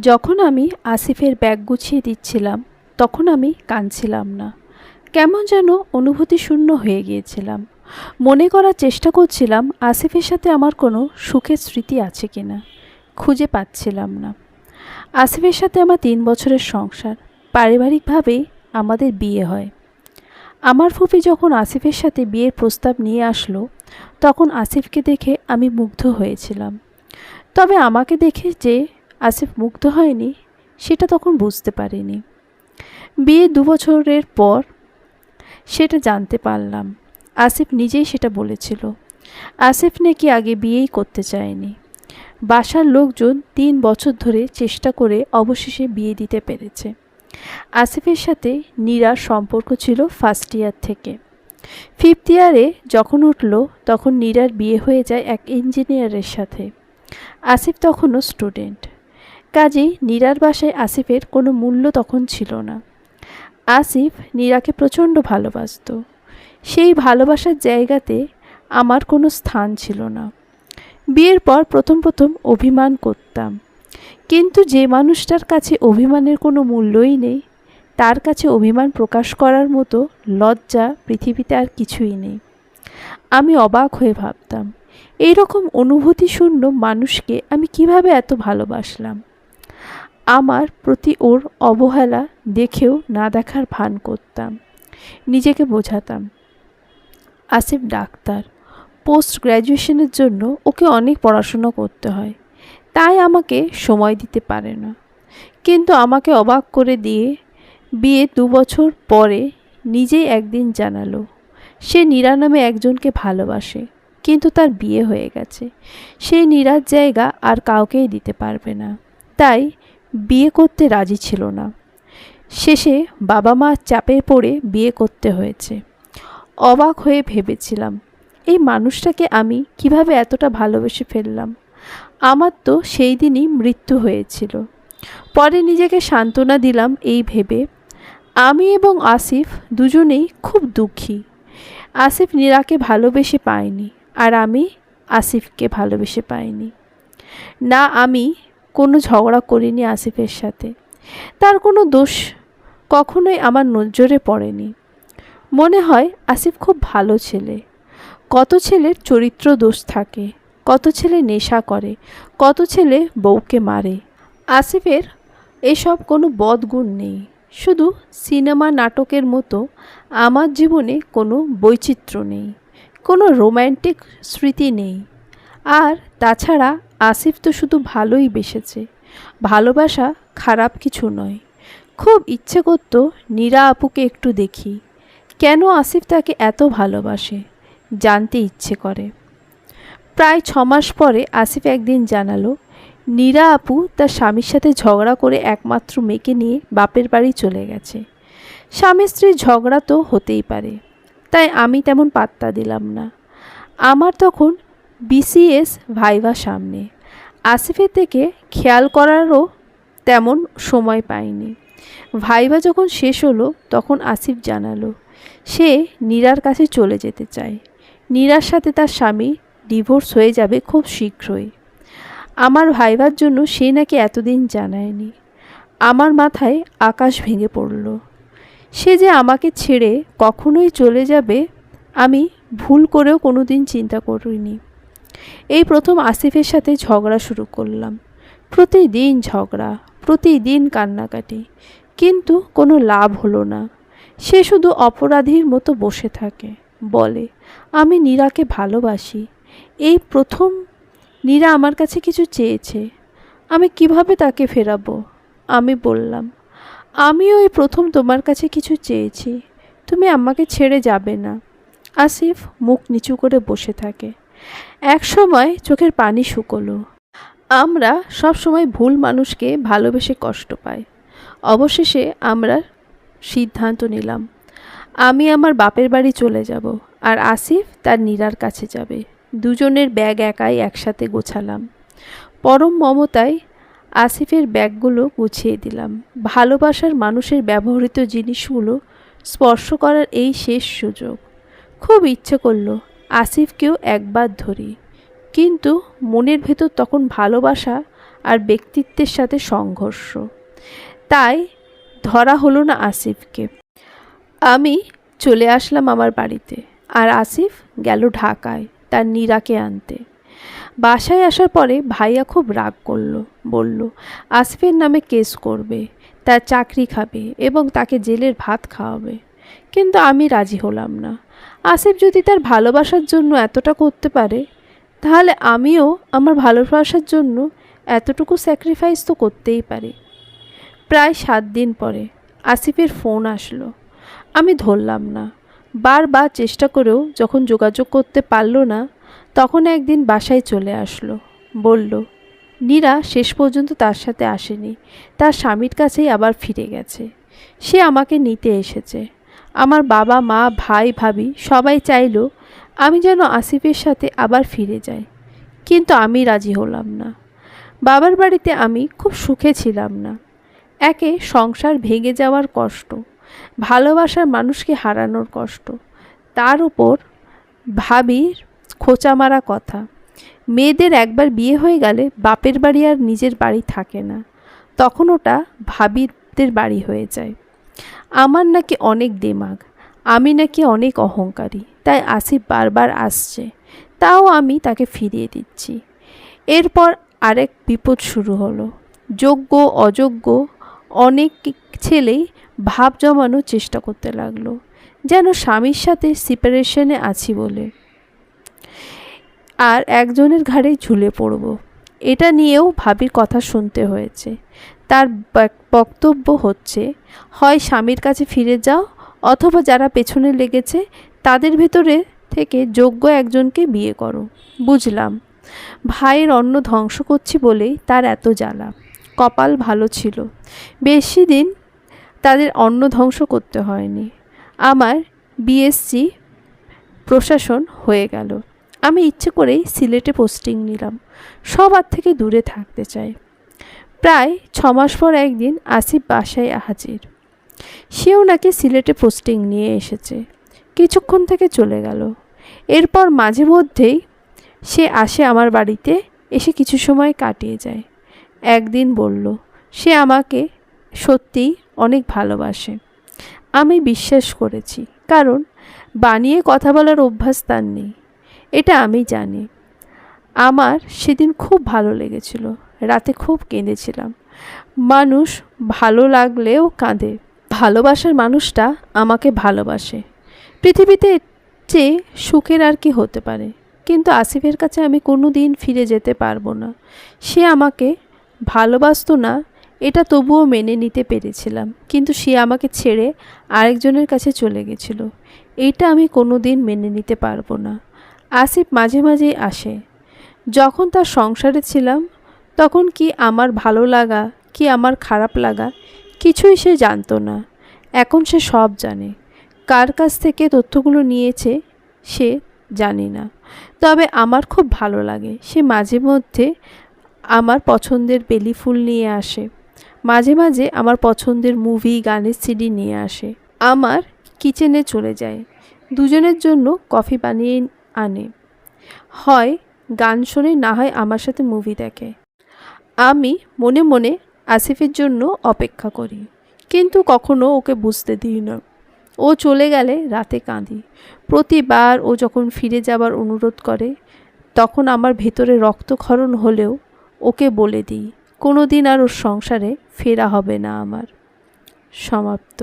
যখন আমি আসিফের ব্যাগ গুছিয়ে দিচ্ছিলাম, তখন আমি কাঁদছিলাম না। কেমন যেন অনুভূতি শূন্য হয়ে গিয়েছিলাম। মনে করার চেষ্টা করছিলাম আসিফের সাথে আমার কোনো সুখের স্মৃতি আছে কি না খুঁজে পাচ্ছিলাম না। আসিফের সাথে আমার তিন বছরের সংসার। পারিবারিকভাবেই আমাদের বিয়ে হয়। আমার ফুপি যখন আসিফের সাথে বিয়ের প্রস্তাব নিয়ে আসলো, তখন আসিফকে দেখে আমি মুগ্ধ হয়েছিলাম। তবে আমাকে দেখে যে আসিফ মুগ্ধ হয়নি, সেটা তখন বুঝতে পারিনি। বিয়ে দু বছরের পর সেটা জানতে পারলাম। আসিফ নিজেই সেটা বলেছিল। আসিফ নাকি আগে বিয়েই করতে চায়নি। বাসার লোকজন তিন বছর ধরে চেষ্টা করে অবশেষে বিয়ে দিতে পেরেছে। আসিফের সাথে নীরার সম্পর্ক ছিল ফার্স্ট ইয়ার থেকে। ফিফথ ইয়ারে যখন উঠল, তখন নীরার বিয়ে হয়ে যায় এক ইঞ্জিনিয়ারের সাথে। আসিফ তখনও স্টুডেন্ট কাজেই নীরার বাসায় আসিফের কোনো মূল্য তখন ছিল না। আসিফ নীরাকে প্রচণ্ড ভালোবাসত। সেই ভালোবাসার জায়গাতে আমার কোনো স্থান ছিল না। বিয়ের পর প্রথম প্রথম অভিমান করতাম। কিন্তু যে মানুষটার কাছে অভিমানের কোনো মূল্যই নেই, তার কাছে অভিমান প্রকাশ করার মতো লজ্জা পৃথিবীতে আর কিছুই নেই। আমি অবাক হয়ে ভাবতাম এই রকম অনুভূতি শূন্য মানুষকে আমি কীভাবে এত ভালোবাসলাম? আমার প্রতি ওর অবহেলা দেখেও না দেখার ভান করতাম। নিজেকে বোঝাতাম। আসিফ ডাক্তার। পোস্ট গ্র্যাজুয়েশনের জন্য ওকে অনেক পড়াশুনো করতে হয়। তাই আমাকে সময় দিতে পারে না। কিন্তু আমাকে অবাক করে দিয়ে বিয়ে দু বছর পরে নিজেই একদিন জানালো, সে নীরা নামে একজনকে ভালোবাসে, কিন্তু তার বিয়ে হয়ে গেছে। সে নীরার জায়গা আর কাউকেই দিতে পারবে না। তাই বিয়ে করতে রাজি ছিল না। শেষে বাবা মা চাপে পড়ে বিয়ে করতে হয়েছে। অবাক হয়ে ভেবেছিলাম, এই মানুষটাকে আমি কীভাবে এতটা ভালোবেসে ফেললাম? আমার তো সেই দিনই মৃত্যু হয়েছিল। পরে নিজেকে সান্ত্বনা দিলাম এই ভেবে। আমি এবং আসিফ দুজনেই খুব দুঃখী। আসিফ নীরাকে ভালোবেসে পায়নি আর আমি আসিফকে ভালোবেসে পাইনি। না আমি ঝগড়া করিনি আসিফের সাথে। তার কোনো দোষ কখনোই আমার নজরে পড়েনি। মনে হয় আসিফ খুব ভালো ছেলে। কত ছেলের চরিত্র দোষ থাকে, কত ছেলে নেশা করে, কত ছেলে বউকে মারে। আসিফের এসব কোনো বদগুণ নেই। শুধু সিনেমা নাটকের মতো আমার জীবনে কোনো বৈচিত্র্য নেই, কোনো রোম্যান্টিক স্মৃতি নেই। আর তাছাড়া আসিফ তো শুধু ভালোই বেসেছে। ভালোবাসা খারাপ কিছু নয়। খুব ইচ্ছে করতো নীরা আপুকে একটু দেখি। কেন আসিফ তাকে এত ভালোবাসে? জানতে ইচ্ছে করে। প্রায় ছ মাস পরে আসিফ একদিন জানালো, নীরা আপু তার স্বামীর সাথে ঝগড়া করে একমাত্র মেয়েকে নিয়ে বাপের বাড়ি চলে গেছে। স্বামী স্ত্রীর ঝগড়া তো হতেই পারে। তাই আমি তেমন পাত্তা দিলাম না। আমার তখন বিসিএস ভাইভা সামনে। আসিফের থেকে খেয়াল করারও তেমন সময় পায়নি। ভাইভা যখন শেষ হলো, তখন আসিফ জানালো, সে নীরার কাছে চলে যেতে চায়। নীরার সাথে তার স্বামী ডিভোর্স হয়ে যাবে খুব শীঘ্রই। আমার ভাইবার জন্য সে নাকি এতদিন জানায়নি। আমার মাথায় আকাশ ভেঙে পড়ল। সে যে আমাকে ছেড়ে কখনোই চলে যাবে, আমি ভুল করেও কোনো দিন চিন্তা করিনি। এই প্রথম আসিফের সাথে ঝগড়া শুরু করলাম। প্রতিদিন ঝগড়া, প্রতিদিন কান্নাকাটি। কিন্তু কোনো লাভ হলো না। সে শুধু অপরাধীর মতো বসে থাকে। বলে, আমি নীরাকে ভালোবাসি। এই প্রথম নীরা আমার কাছে কিছু চেয়েছে। আমি কীভাবে তাকে ফেরাবো? আমি বললাম, আমিও এই প্রথম তোমার কাছে কিছু চেয়েছি। তুমি আমাকে ছেড়ে যাবে না। আসিফ মুখ নিচু করে বসে থাকে। এক সময় চোখের পানি শুকোলো। আমরা সব সময় ভুল মানুষকে ভালোবেসে কষ্ট পাই। অবশেষে আমরা সিদ্ধান্ত নিলাম, আমি আমার বাপের বাড়ি চলে যাব আর আসিফ তার নীরার কাছে যাবে। দুজনের ব্যাগ একাই একসাথে গোছালাম। পরম মমতায় আসিফের ব্যাগগুলো গুছিয়ে দিলাম। ভালোবাসার মানুষের ব্যবহৃত জিনিসগুলো স্পর্শ করার এই শেষ সুযোগ। খুব ইচ্ছে করল আসিফকেও একবার ধরি। কিন্তু মনের ভেতর তখন ভালোবাসা আর ব্যক্তিত্বের সাথে সংঘর্ষ। তাই ধরা হলো না আসিফকে। আমি চলে আসলাম আমার বাড়িতে আর আসিফ গেল ঢাকায় তার নীরাকে আনতে। বাসায় আসার পরে ভাইয়া খুব রাগ করল, বলল, আসিফের নামে কেস করবে, তার চাকরি খাবে এবং তাকে জেলের ভাত খাওয়াবে। কিন্তু আমি রাজি হলাম না। আসিফ যদি তার ভালোবাসার জন্য এতটা করতে পারে, তাহলে আমিও আমার ভালোবাসার জন্য এতটুকু স্যাক্রিফাইস তো করতেই পারি। প্রায় সাত দিন পরে আসিফের ফোন আসলো। আমি ধরলাম না। বারবার চেষ্টা করেও যখন যোগাযোগ করতে পারল না, তখন একদিন বাসায় চলে আসলো। বলল, নীরা শেষ পর্যন্ত তার সাথে আসেনি। তার স্বামীর কাছেই আবার ফিরে গেছে। সে আমাকে নিতে এসেছে। আমার বাবা, মা, ভাই, ভাবি সবাই চাইলো আমি যেন আসিফের সাথে আবার ফিরে যাই। কিন্তু আমি রাজি হলাম না। বাবার বাড়িতে আমি খুব সুখে ছিলাম না। একে সংসার ভেঙে যাওয়ার কষ্ট, ভালোবাসার মানুষকে হারানোর কষ্ট, তার উপর ভাবির খোঁচা মারা কথা। মেয়েদের একবার বিয়ে হয়ে গেলে বাপের বাড়ি আর নিজের বাড়ি থাকে না, তখন ওটা ভাবিদের বাড়ি হয়ে যায়। আমার নাকি অনেক দেমাগ, আমি নাকি অনেক অহংকারী, তাই আসিফ বারবার আসছে, তাও আমি তাকে ফিরিয়ে দিচ্ছি। এরপর আরেক বিপদ শুরু হলো, যোগ্য, অযোগ্য, অনেক ছেলেই ভাব জমানোর চেষ্টা করতে লাগল, যেন স্বামীর সাথে সিপারেশনে আছি বলে। আর একজনের ঘাড়ে ঝুলে পড়ব, এটা নিয়েও ভাবির কথা শুনতে হয়েছে। তার বক্তব্য হচ্ছে, হয় স্বামীর কাছে ফিরে যাও, অথবা যারা পেছনে লেগেছে, তাদের ভেতরে থেকে যোগ্য একজনকে বিয়ে করো। বুঝলাম। ভাইয়ের অন্ন ধ্বংস করছি বলেই তার এত জ্বালা। কপাল ভালো ছিল। বেশি দিন তাদের অন্ন ধ্বংস করতে হয়নি। আমার বিএসসি প্রশাসন হয়ে গেল। আমি ইচ্ছে করেই সিলেটে পোস্টিং নিলাম। সবার থেকে দূরে থাকতে চাই। প্রায় ছ মাস পর একদিন আসিফ বাসায় হাজির। সেও নাকি সিলেটে পোস্টিং নিয়ে এসেছে। কিছুক্ষণ থেকে চলে গেল। এরপর মাঝে মধ্যেই সে আসে আমার বাড়িতে, এসে কিছু সময় কাটিয়ে যায়। একদিন বলল, সে আমাকে সত্যিই অনেক ভালোবাসে। আমি বিশ্বাস করেছি, কারণ বানিয়ে কথা বলার অভ্যাস তার নেই। এটা আমি জানি। আমার সেদিন খুব ভালো লেগেছিল। রাতে খুব কেঁদেছিলাম। মানুষ ভালো লাগলেও কাঁদে। ভালোবাসার মানুষটা আমাকে ভালোবাসে। পৃথিবীতে চেয়ে সুখের আর কি হতে পারে, কিন্তু আসিফের কাছে আমি কোনো দিন ফিরে যেতে পারব না। সে আমাকে ভালোবাসতো না, এটা তবুও মেনে নিতে পেরেছিলাম, কিন্তু সে আমাকে ছেড়ে আরেকজনের কাছে চলে গেছিল। এইটা আমি কোনো দিন মেনে নিতে পারব না। আসিফ মাঝে মাঝেই আসে। যখন তার সংসারে ছিলাম তখন কি আমার ভালো লাগা, কি আমার খারাপ লাগা? কিছুই সে জানতো না। এখন সে সব জানে। কার কাছ থেকে তথ্যগুলো নিয়েছে, সে জানি না। তবে আমার খুব ভালো লাগে। সে মাঝে মধ্যে আমার পছন্দের বেলি ফুল নিয়ে আসে। মাঝে মাঝে আমার পছন্দের মুভি গানের সিডি নিয়ে আসে। আমার কিচেনে চলে যায়। দুজনের জন্য কফি বানিয়ে আনে। হয়, গান শোনে, না হয় আমার সাথে মুভি দেখে। আমি মনে মনে আসিফের জন্য অপেক্ষা করি, কিন্তু কখনো ওকে বুঝতে দিই না। ও চলে গেলে রাতে কাঁদি। প্রতিবার ও যখন ফিরে যাবার অনুরোধ করে, তখন আমার ভেতরে রক্তক্ষরণ হলেও ওকে বলে দিই কোনো দিন আর ওর সংসারে ফেরা হবে না আমার। সমাপ্ত।